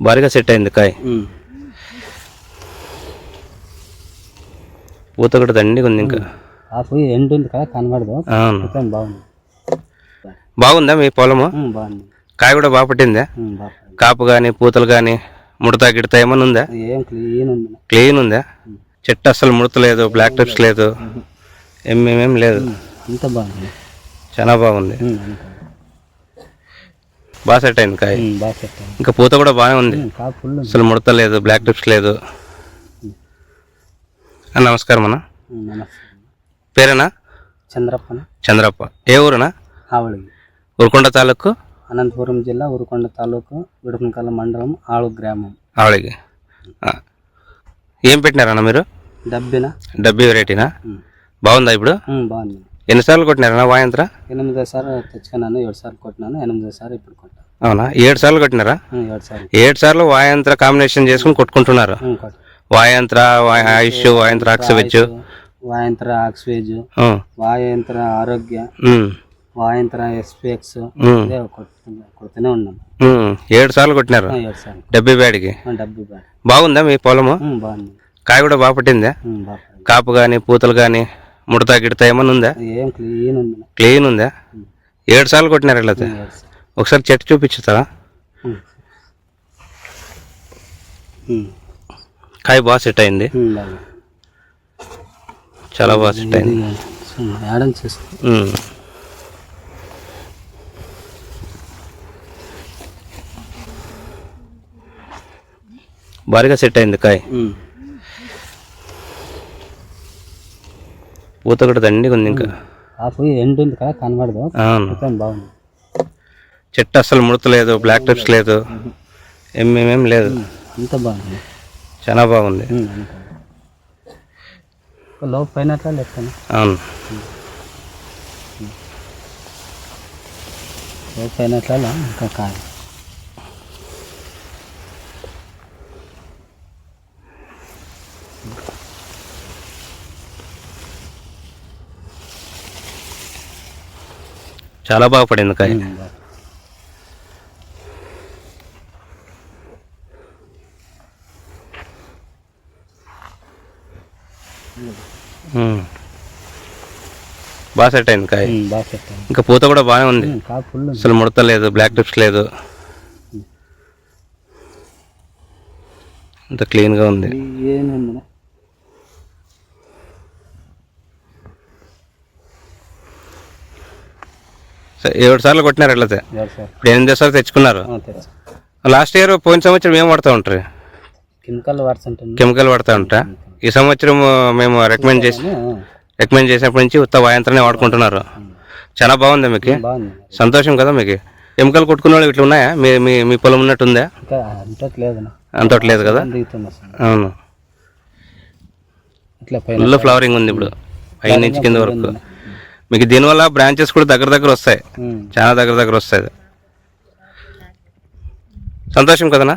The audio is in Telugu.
భారీగా సెట్ అయింది కాయ. పూత కూడా దండిగా ఉంది ఇంకా. ఎండు ఉంది కదా కనబడదు. బాగుంది. బాగుందా మీ పొలము? బాగుంది. కాయ కూడా బాగా పట్టిందా? కాపు కానీ పూతలు కానీ ముడత గిడత ఏమన్నా ఉందా? ఏం క్లీన్ ఉంది. క్లీన్ ఉందా? చెట్టు అసలు ముడత లేదు బ్లాక్ టిప్స్ లేదు. ఏమేమేం లేదు. చాలా బాగుంది. బాగా సెట్ అయింది కాయ. ఉమ్, బాగా సెట్ అయింది. ఇంకా పూత కూడా బాగానే ఉంది. ఫుల్ అసలు ముడత లేదు బ్లాక్ టిప్స్ లేదు. నమస్కారం అన్న. నమస్తే. పేరేనా? చంద్రప్పన చంద్రప్ప. ఏ ఊరునా? ఆవళి. ఉరుకొండ తాలూకు? అనంతపురం జిల్లా ఉరుకొండ తాలూకు విడుపునకల్ల మండలం ఆಳು గ్రామం. ఆవిడకి ఆ. ఏం పెట్టినారన్న మీరు? డబ్బిన? డబ్బీ వెరైటీనా బాగుందా ఇప్పుడు? ఉమ్, బాగుంది. ఎన్నిసార్లు కొట్టినారన్నా వాయంత్ర? ఎనిమిదో సార్లు తెచ్చుకున్నాను ఏడు సార్లు కొట్టినాను ఎనిమిదో సార్లు ఇప్పుడు కొట్టాను అవునా? ఏడు సార్లు కొట్టినారా? ఏడు సార్లు. ఏడు సార్లు వాయంత్ర కాంబినేషన్ చేసుకుని కొట్టుకుంటున్నారు. వాయంత్ర ఆయుష్ వాయంత్ర అక్సవెచ్చు వాయంత్ర ఆక్స్వేజ్ వాయంత్ర ఆరోగ్య. వాయంత్ర ఎస్పీఎక్స్. కొడుతూనే ఉన్నాం. ఏడు సార్లు కొట్టినారు? డబ్బీ బ్యాడ్కి డబ్బు బ్యాడ్ బాగుందా మీ పొలము? బాగుంది. కాయ కూడా బాగా పట్టిందా. కాపు కానీ పూతలు కానీ ముడత గిడత ఏమన్నా ఉందా? ఏం క్లీన్ ఉంది క్లీన్ ఉందా? ఏడు సార్లు కొట్టినారు సార్లు. ఒకసారి చెట్టు చూపించుతారా? కాయ బాగా సెట్ అయింది. చాలా బాగా సెట్ అయింది. భారీగా సెట్ అయింది కాయ. పూత కూడా దండిగా ఉంది ఇంకా కాపు ఎండు ఉంది కదా కనబడదు. అవును. మొత్తం బాగుంది. చెట్టు అసలు ముడత లేదు బ్లాక్ టిప్స్ లేదు. ఏమేమేం లేదు. అంత బాగుంది. చాలా బాగుంది. పైనట్లా లెక్కన అవును. లోపు పైనట్లా ఇంకా కాయ చాలా బాగా పడింది కాయ. బాగా. సెట్ అయింది కాయ. ఇంకా పూత కూడా బాగానే ఉంది. అసలు ముడత లేదు బ్లాక్ టిప్స్ లేదు అంత క్లీన్గా ఉంది. ఏడు సార్లు కొట్టినారు సార్? ఇప్పుడు ఎనిమిది సార్లు తెచ్చుకున్నారు. లాస్ట్ ఇయర్ పోయిన సంవత్సరం ఏం వాడుతూ ఉంటారు? కెమికల్ కెమికల్ వాడుతూ ఉంటా? ఈ సంవత్సరం మేము రికమెండ్ చేసి రికమెండ్ చేసినప్పటి నుంచి ఉత్త వాయంత్రనే వాడుకుంటున్నారు. చాలా బాగుంది మీకు. సంతోషం కదా మీకు. కెమికల్ కొట్టుకున్న వాళ్ళు ఇట్లా ఉన్నాయా? మీ మీ మీ పొలం ఉన్నట్టు ఉందా ఇంకా అంతట్లేదు అంతట్లేదు కదా? అవును. ఫుల్ ఫ్లవరింగ్ ఉంది ఇప్పుడు. పై నుంచి కింద వరకు. మీకు దీనివల్ల బ్రాంచెస్ కూడా దగ్గర దగ్గర వస్తాయి. చాలా దగ్గర దగ్గర వస్తాయి. సంతోషం కదనా.